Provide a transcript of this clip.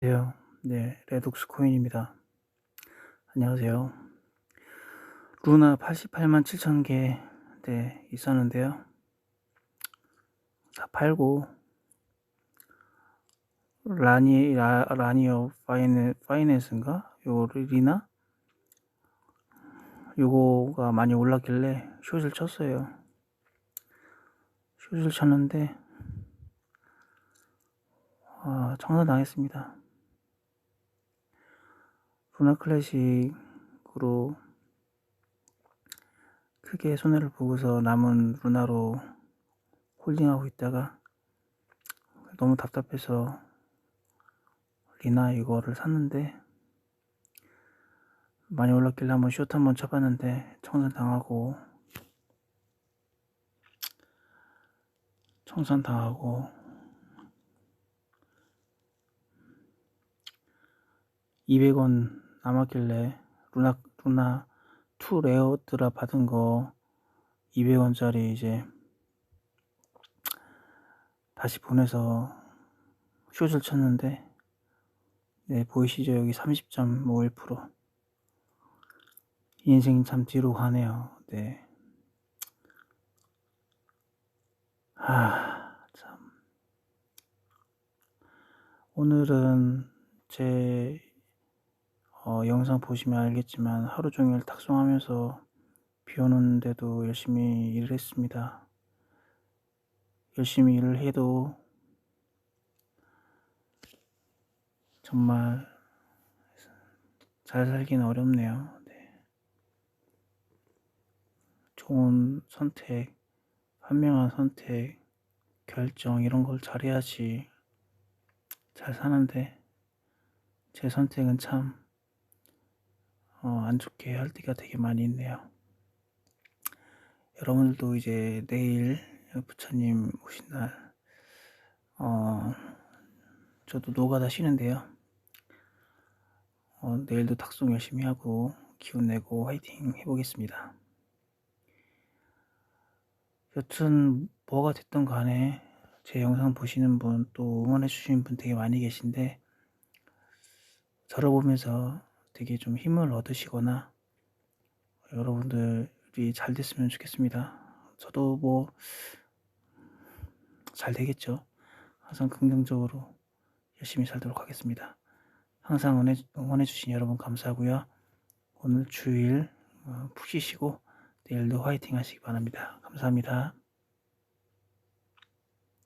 안녕하세요. 네, 레독스 코인입니다. 안녕하세요. 루나 88만 7천 개, 네, 있었는데요. 다 팔고, 라니, 라, 라니어 파이네, 파이낸스인가? 요, 리나? 요거가 많이 올랐길래 숏을 쳤어요. 숏을 쳤는데, 아, 청산당했습니다. 루나 클래식으로 크게 손해를 보고서 남은 루나로 홀딩하고 있다가 너무 답답해서 리나 이거를 샀는데 많이 올랐길래 한번 숏 한번 쳐봤는데 청산 당하고 청산 당하고 200원 남았길래 루나 루나 투 레어드라 받은 거 200원짜리 이제 다시 보내서 숏을 쳤는데 네 보이시죠? 여기 30.51% 인생이 참 뒤로 가네요. 네. 네하참. 오늘은 제 어, 영상 보시면 알겠지만 하루 종일 탁송하면서 비 오는데도 열심히 일을 했습니다. 열심히 일을 해도 정말 잘 살기는 어렵네요. 네. 좋은 선택, 현명한 선택, 결정 이런 걸 잘해야지 잘 사는데 제 선택은 참 어, 안 좋게 할 때가 되게 많이 있네요. 여러분들도 이제 내일 부처님 오신 날, 어, 저도 노가다 쉬는데요. 어, 내일도 탁송 열심히 하고 기운 내고 화이팅 해보겠습니다. 여튼 뭐가 됐든 간에 제 영상 보시는 분 또 응원해 주시는 분 되게 많이 계신데 저를 보면서 되게 좀 힘을 얻으시거나 여러분들이 잘 됐으면 좋겠습니다. 저도 뭐 잘 되겠죠. 항상 긍정적으로 열심히 살도록 하겠습니다. 항상 응원해, 주신 여러분 감사하고요. 오늘 주일 어, 푹 쉬시고 내일도 화이팅 하시기 바랍니다. 감사합니다.